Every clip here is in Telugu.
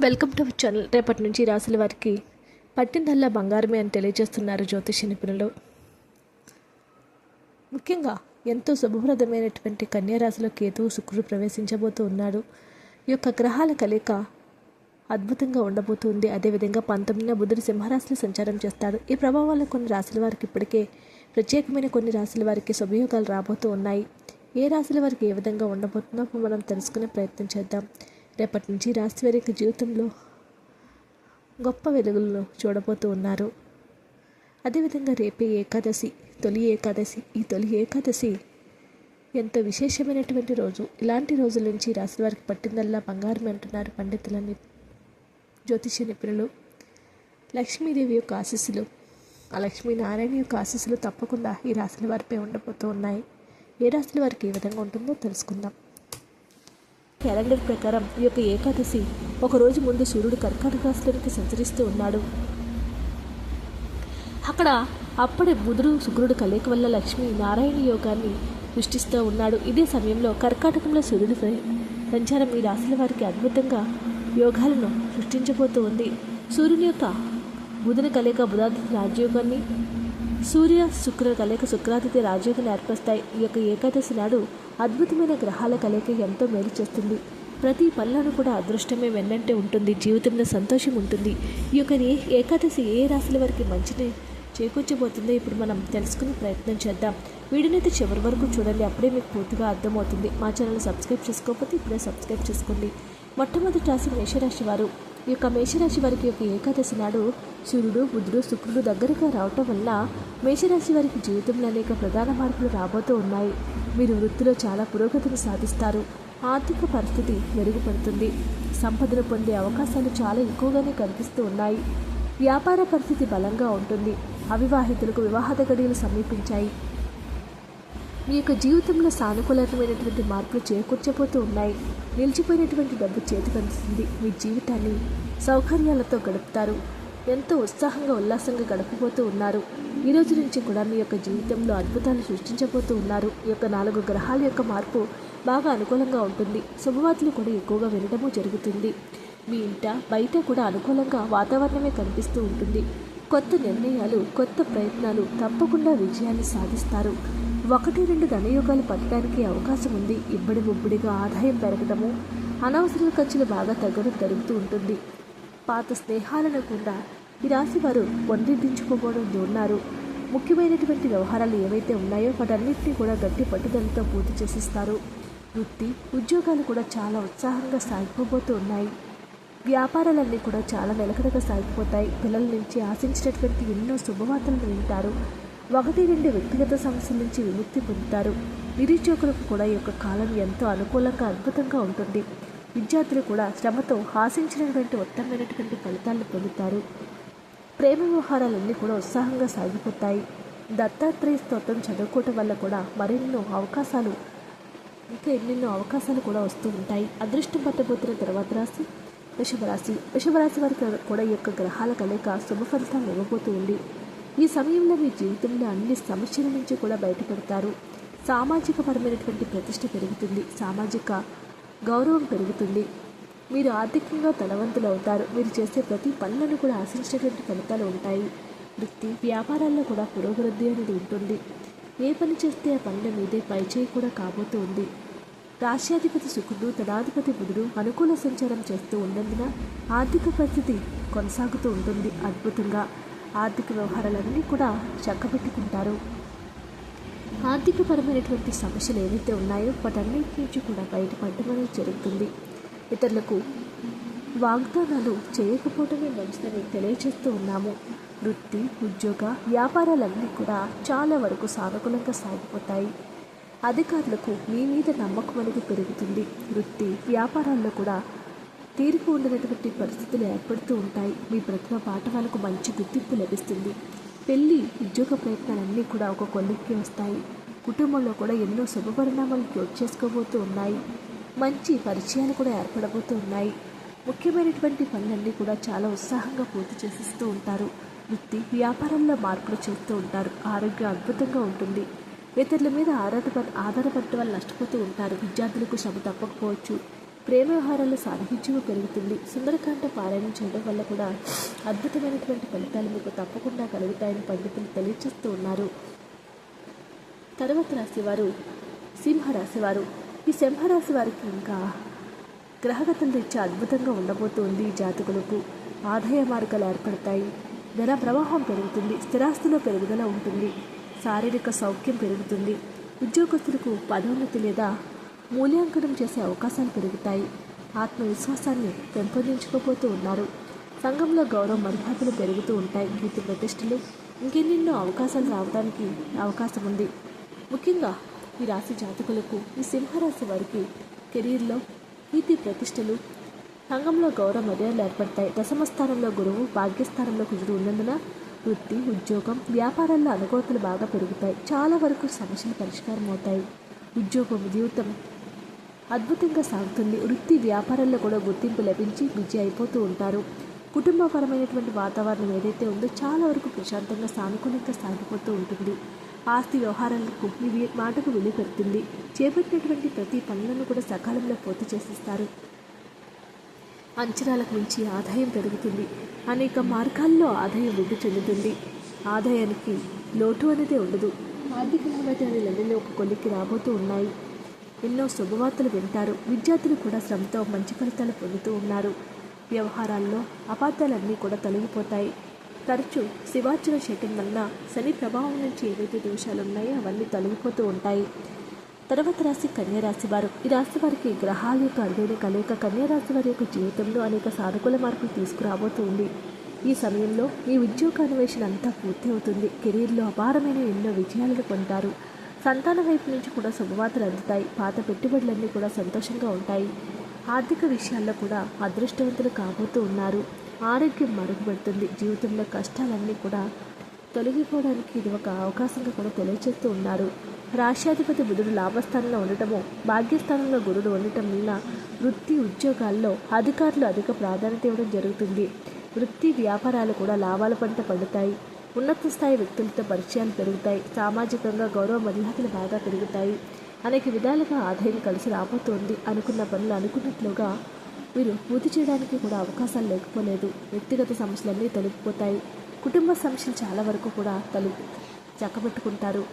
Welcome to our channel. రేపటి నుంచి రాసుల వారికి పట్టిందల్లా బంగారమే అని తెలియజేస్తున్నారు జ్యోతిష నిపుణులు. ముఖ్యంగా ఎంతో శుభప్రదమైనటువంటి కన్యారాశిలో కేతువు శుక్రుడు ప్రవేశించబోతూ ఉన్నాడు. ఈ యొక్క గ్రహాల కలయిక అద్భుతంగా ఉండబోతుంది. అదేవిధంగా పంతొమ్మిదిన బుధుడు సింహరాశిలో సంచారం చేస్తాడు. ఈ ప్రభావాల కొన్ని రాశుల వారికి ఇప్పటికే ప్రత్యేకమైన కొన్ని రాశుల వారికి శుభయోగాలు రాబోతూ ఉన్నాయి. ఏ రాశుల వారికి ఏ విధంగా ఉండబోతుందో మనం తెలుసుకునే ప్రయత్నం చేద్దాం. రేపటి నుంచి రాశివారి యొక్క జీవితంలో గొప్ప వెలుగులను చూడబోతూ ఉన్నారు. అదేవిధంగా రేపే ఏకాదశి తొలి ఏకాదశి ఈ తొలి ఏకాదశి ఎంతో విశేషమైనటువంటి రోజు. ఇలాంటి రోజుల నుంచి రాశివారికి పట్టిందల్లా బంగారం అంటున్నారు పండితులని జ్యోతిష నిపుణులు లక్ష్మీదేవి యొక్క ఆశీస్సులు ఆ లక్ష్మీనారాయణ యొక్క ఆశీస్సులు తప్పకుండా ఈ రాశుల వారిపై ఉండబోతూ ఉన్నాయి. ఏ రాశుల వారికి ఏ విధంగా ఉంటుందో తెలుసుకుందాం. క్యాలెండర్ ప్రకారం ఈ యొక్క ఏకాదశి ఒకరోజు ముందు సూర్యుడు కర్కాటక రాశిలోనికి సంచరిస్తూ ఉన్నాడు. అక్కడ అప్పుడే బుధుడు శుక్రుడు కలయిక వల్ల లక్ష్మి నారాయణ యోగాన్ని సృష్టిస్తూ ఉన్నాడు. ఇదే సమయంలో కర్కాటకంలో సూర్యుడు ప్ర- సంచారం ఈ రాశుల వారికి అద్భుతంగా యోగాలను సృష్టించబోతూ ఉంది. సూర్యుని యొక్క బుధుని కలయిక బుధాదిత్య రాజయోగాన్ని సూర్య శుక్ర కలయిక శుక్రాదిత్య రాజయోగాన్ని ఏర్పరుస్తాయి. ఈ యొక్క ఏకాదశి నాడు అద్భుతమైన గ్రహాల కలయిక ఎంతో మేలు చేస్తుంది. ప్రతి పనులను కూడా అదృష్టమే వెన్నంటే ఉంటుంది. జీవితంలో సంతోషం ఉంటుంది. ఈ యొక్క ఏ- ఏకాదశి ఏ రాశుల వారికి మంచిని చేకూర్చబోతుందో ఇప్పుడు మనం తెలుసుకునే ప్రయత్నం చేద్దాం. వీడినైతే చివరి వరకు చూడండి. అప్పుడే మీకు పూర్తిగా అర్థమవుతుంది. మా ఛానల్ సబ్స్క్రైబ్ చేసుకోకపోతే ఇప్పుడే సబ్స్క్రైబ్ చేసుకోండి. మొట్టమొదటి రాశి మేషరాశి వారు. ఈ యొక్క మేషరాశి వారికి యొక్క ఏకాదశి నాడు సూర్యుడు బుధుడు శుక్రుడు దగ్గరగా రావటం వల్ల మేషరాశి వారికి జీవితంలో అనేక ప్రధాన మార్పులు రాబోతూ ఉన్నాయి. మీరు వృత్తిలో చాలా పురోగతిని సాధిస్తారు. ఆర్థిక పరిస్థితి మెరుగుపడుతుంది. సంపదను పొందే అవకాశాలు చాలా ఎక్కువగానే కనిపిస్తూ ఉన్నాయి. వ్యాపార పరిస్థితి బలంగా ఉంటుంది. అవివాహితులకు వివాహత గడియలు సమీపించాయి. మీ యొక్క జీవితంలో సానుకూలమైనటువంటి మార్పులు చేకూర్చబోతూ ఉన్నాయి. నిలిచిపోయినటువంటి డబ్బు చేతికి అందుతుంది మీ జీవితాన్ని సౌకర్యాలతో గడుపుతారు. ఎంతో ఉత్సాహంగా ఉల్లాసంగా గడపబోతూ ఉన్నారు. ఈ రోజు నుంచి కూడా మీ యొక్క జీవితంలో అద్భుతాలు సృష్టించబోతూ ఉన్నారు. ఈ యొక్క నాలుగు గ్రహాల యొక్క మార్పు బాగా అనుకూలంగా ఉంటుంది. శుభవార్తలు కూడా ఎక్కువగా వినడము జరుగుతుంది. మీ ఇంట బయట కూడా అనుకూలంగా వాతావరణమే కనిపిస్తూ ఉంటుంది. కొత్త నిర్ణయాలు కొత్త ప్రయత్నాలు తప్పకుండా విజయాన్ని సాధిస్తారు. ఒకటి రెండు ధనయోగాలు పట్టడానికి అవకాశం ఉంది ఇబ్బడి ముబ్బడిగా ఆదాయం పెరగడము అనవసర ఖర్చులు బాగా తగ్గడం జరుగుతూ ఉంటుంది. పాత స్నేహాలను కూడా ఈ రాశి వారు వండిదించుకోవడం ఉన్నారు ముఖ్యమైనటువంటి వ్యవహారాలు ఏవైతే ఉన్నాయో వాటన్నింటినీ కూడా గట్టి పట్టుదలతో పూర్తి చేసిస్తారు. వృత్తి ఉద్యోగాలు కూడా చాలా ఉత్సాహంగా సాగిపోబోతూ ఉన్నాయి. వ్యాపారాలన్నీ కూడా చాలా నిలకడగా సాగిపోతాయి. పిల్లల నుంచి ఆశించినటువంటి ఎన్నో శుభవార్తలను వింటారు. ఒకటి రెండు వ్యక్తిగత సమస్యల నుంచి విముక్తి పొందుతారు. నిరుద్యోగులకు కూడా ఈ యొక్క కాలం ఎంతో అనుకూలంగా అద్భుతంగా ఉంటుంది. విద్యార్థులు కూడా శ్రమతో ఆశించినటువంటి ఉత్తమమైనటువంటి ఫలితాలను పొందుతారు. ప్రేమ వ్యవహారాలన్నీ కూడా ఉత్సాహంగా సాగిపోతాయి. దత్తాత్రేయ స్తోత్రం చదువుకోవటం వల్ల కూడా మరెన్నో అవకాశాలు ఇంకా ఎన్నెన్నో అవకాశాలు కూడా వస్తూ ఉంటాయి. అదృష్టం పట్టబోతున్న తర్వాత రాశి వృషభరాశి వృషభరాశి వారికి కూడా ఈ యొక్క గ్రహాల కలయిక శుభ ఫలితాలు ఇవ్వబోతూ ఉంది. ఈ సమయంలో మీ జీవితంలో అన్ని సమస్యల నుంచి కూడా బయటపడతారు. సామాజిక పరమైనటువంటి ప్రతిష్ట పెరుగుతుంది. సామాజిక గౌరవం పెరుగుతుంది. మీరు ఆర్థికంగా ధనవంతులు అవుతారు. మీరు చేసే ప్రతి పనులను కూడా ఆశించినటువంటి ఫలితాలు ఉంటాయి. వృత్తి వ్యాపారాల్లో కూడా పురోభివృద్ధి అనేది ఉంటుంది. ఏ పని చేస్తే ఆ పనుల మీదే పైచేయి కూడా కాబోతూ ఉంది. రాష్ట్రాధిపతి శుకుడు తనాధిపతి బుధుడు అనుకూల సంచారం చేస్తూ ఉన్నందున ఆర్థిక పరిస్థితి కొనసాగుతూ ఉంటుంది అద్భుతంగా. ఆర్థిక వ్యవహారాలన్నీ కూడా చక్కబెట్టుకుంటారు. ఆర్థికపరమైనటువంటి సమస్యలు ఏవైతే ఉన్నాయో వాటన్నిటి నుంచి కూడా బయటపడడం అనేది జరుగుతుంది. ఇతరులకు వాగ్దానాలు చేయకపోవటమే మంచిదని తెలియజేస్తూ ఉన్నాము. వృత్తి ఉద్యోగ వ్యాపారాలన్నీ కూడా చాలా వరకు సానుకూలంగా సాగిపోతాయి. అధికారులకు మీ మీద నమ్మకం అనేది పెరుగుతుంది. వృత్తి వ్యాపారాల్లో కూడా తీరిక ఉండనటువంటి పరిస్థితులు ఏర్పడుతూ ఉంటాయి. మీ ప్రతిభ పాఠవాలకు మంచి గుర్తింపు లభిస్తుంది. పెళ్ళి ఉద్యోగ ప్రయత్నాలన్నీ కూడా ఒక కొలిక్కి వస్తాయి. కుటుంబంలో కూడా ఎన్నో శుభ పరిణామాలు చోటు చేసుకోబోతూ ఉన్నాయి. మంచి పరిచయాలు కూడా ఏర్పడబోతూ ఉన్నాయి. ముఖ్యమైనటువంటి పనులన్నీ కూడా చాలా ఉత్సాహంగా పూర్తి చేసిస్తూ ఉంటారు. వృత్తి వ్యాపారంలో మార్పులు చేస్తూ ఉంటారు. ఆరోగ్యం అద్భుతంగా ఉంటుంది. ఇతరుల మీద ఆధారపడ ఆధారపడటం వల్ల నష్టపోతూ ఉంటారు. విద్యార్థులకు శ్రమ తప్పకపోవచ్చు. ప్రేమ వ్యవహారాలు సాన్నిహిత్యము పెరుగుతుంది. సుందరకాండ పారాయణం చేయడం వల్ల కూడా అద్భుతమైనటువంటి ఫలితాలు మీకు తప్పకుండా కలుగుతాయని పండితులు తెలియజేస్తూ ఉన్నారు. తర్వాత రాశివారు సింహరాశివారు. ఈ సింహరాశి వారికి ఇంకా గ్రహగతం రీత్యా అద్భుతంగా ఉండబోతుంది జాతకులకు. ఆదాయ మార్గాలు ఏర్పడతాయి. ధన ప్రవాహం పెరుగుతుంది. స్థిరాస్తులో పెరుగుదల ఉంటుంది. శారీరక సౌఖ్యం పెరుగుతుంది. ఉద్యోగస్తులకు పదోన్నతి లేదా మూల్యాంకనం చేసే అవకాశాలు పెరుగుతాయి. ఆత్మవిశ్వాసాన్ని పెంపొందించుకోబోతూ ఉన్నారు. సంఘంలో గౌరవ మర్యాదలు పెరుగుతూ ఉంటాయి. కీర్తి ప్రతిష్టలు ఇంకెన్నెన్నో అవకాశాలు రావడానికి అవకాశం ఉంది. ముఖ్యంగా ఈ రాశి జాతకులకు ఈ సింహరాశి వారికి కెరీర్లో కీర్తి ప్రతిష్టలు సంఘంలో గౌరవ మర్యాదలు ఏర్పడతాయి. దశమ స్థానంలో గురువు భాగ్యస్థానంలో కుజుడు ఉన్నందున వృత్తి ఉద్యోగం వ్యాపారాల్లో అనుకూలతలు బాగా పెరుగుతాయి. చాలా వరకు సమస్యలు పరిష్కారం అవుతాయి ఉద్యోగం జీవితం అద్భుతంగా సాగుతుంది. వృత్తి వ్యాపారాల్లో కూడా గుర్తింపు లభించి బిజీ అయిపోతూ ఉంటారు. కుటుంబపరమైనటువంటి వాతావరణం ఏదైతే ఉందో చాలా వరకు ప్రశాంతంగా సానుకూలంగా సాగిపోతూ ఉంటుంది. ఆస్తి వ్యవహారాలకు మాటకు విలువ పెడుతుంది చేపట్టినటువంటి ప్రతి పనులను కూడా సకాలంలో పూర్తి చేసిస్తారు. అంచనాలకు మించి ఆదాయం పెరుగుతుంది. అనేక మార్గాల్లో ఆదాయం వృద్ధి చెందుతుంది. ఆదాయానికి లోటు అనేది ఉండదు. ఆర్థిక లెవెల్లో ఒక కొలిక్కి రాబోతూ ఉన్నాయి. ఎన్నో శుభవార్తలు వింటారు. విద్యార్థులు కూడా శ్రమతో మంచి ఫలితాలు పొందుతూ ఉన్నారు. వ్యవహారాల్లో అపార్థాలన్నీ కూడా తొలగిపోతాయి. తరచూ శివార్చన చేయటం వలన శని ప్రభావం నుంచి ఏవైతే దోషాలు ఉన్నాయో అవన్నీ తొలగిపోతూ ఉంటాయి. తర్వాత రాశి కన్యారాశి వారు. ఈ రాశి వారికి గ్రహాల యొక్క అరుదైన కలయిక కన్యారాశి వారి యొక్క జీవితంలో అనేక సానుకూల మార్పులు తీసుకురాబోతుంది ఈ సమయంలో మీ ఉద్యోగ అన్వేషణ అంతా పూర్తి అవుతుంది కెరీర్లో అపారమైన ఎన్నో విజయాలను పొందారు సంతాన వైపు నుంచి కూడా శుభవార్తలు అందుతాయి. పాత పెట్టుబడులన్నీ కూడా సంతోషంగా ఉంటాయి. ఆర్థిక విషయాల్లో కూడా అదృష్టవంతులు కాబోతూ ఉన్నారు. ఆరోగ్యం మరుగుపడుతుంది. జీవితంలో కష్టాలన్నీ కూడా తొలగిపోవడానికి ఇది ఒక అవకాశంగా కూడా తెలియజేస్తూ ఉన్నారు. రాష్ట్రాధిపతి బుధుడు లాభస్థానంలో ఉండటము భాగ్యస్థానంలో గురుడు ఉండటం వల్ల వృత్తి ఉద్యోగాల్లో అధికారులు అధిక ప్రాధాన్యత ఇవ్వడం జరుగుతుంది. వృత్తి వ్యాపారాలు కూడా లాభాల పంట పండుతాయి. ఉన్నత స్థాయి వ్యక్తులతో పరిచయాలు పెరుగుతాయి. సామాజికంగా గౌరవ మర్యాదలు బాగా పెరుగుతాయి. అనేక విధాలుగా ఆదాయం కలిసి రాబోతోంది అనుకున్న పనులు అనుకున్నట్లుగా మీరు పూర్తి చేయడానికి కూడా అవకాశాలు లేకపోలేదు. వ్యక్తిగత సమస్యలన్నీ తొలగిపోతాయి. కుటుంబ సమస్యలు చాలా వరకు కూడా తలుపు చక్కబెట్టుకుంటారు.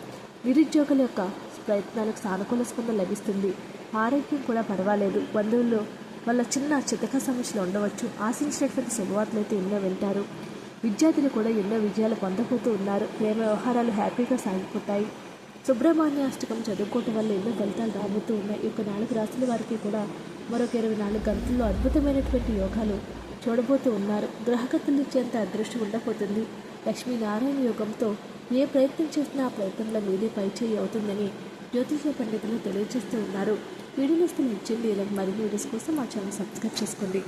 నిరుద్యోగుల యొక్క ప్రయత్నాలకు సానుకూల స్పందన లభిస్తుంది. ఆరోగ్యం కూడా పర్వాలేదు. బంధువుల్లో వాళ్ళ చిన్న చితక సమస్యలు ఉండవచ్చు. ఆశించినటువంటి శుభవార్తలు అయితే ఎన్నో వింటారు. విద్యార్థులు కూడా ఎన్నో విజయాలు పొందబోతూ ఉన్నారు. ప్రేమ వ్యవహారాలు హ్యాపీగా సాగిపోతాయి. సుబ్రహ్మణ్య అష్టకం చదువుకోవటం వల్ల ఎన్నో ఫలితాలు రాబోతూ ఉన్నాయి. ఈ యొక్క నాలుగు రాసుల వారికి కూడా మరొక ఇరవై నాలుగు గంటల్లో అద్భుతమైనటువంటి యోగాలు చూడబోతూ ఉన్నారు. గ్రహగతులు ఇచ్చేంత అదృష్టం ఉండబోతుంది. లక్ష్మీనారాయణ యోగంతో ఏ ప్రయత్నం చేసినా ఆ ప్రయత్నంలో మీదే పైచేయి అవుతుందని జ్యోతిష పండితులు తెలియజేస్తూ ఉన్నారు. వీడియోస్ ఇచ్చింది ఇలాంటి మరిన్ని వీడియోస్ కోసం మా ఛానల్ సబ్స్క్రైబ్ చేసుకోండి.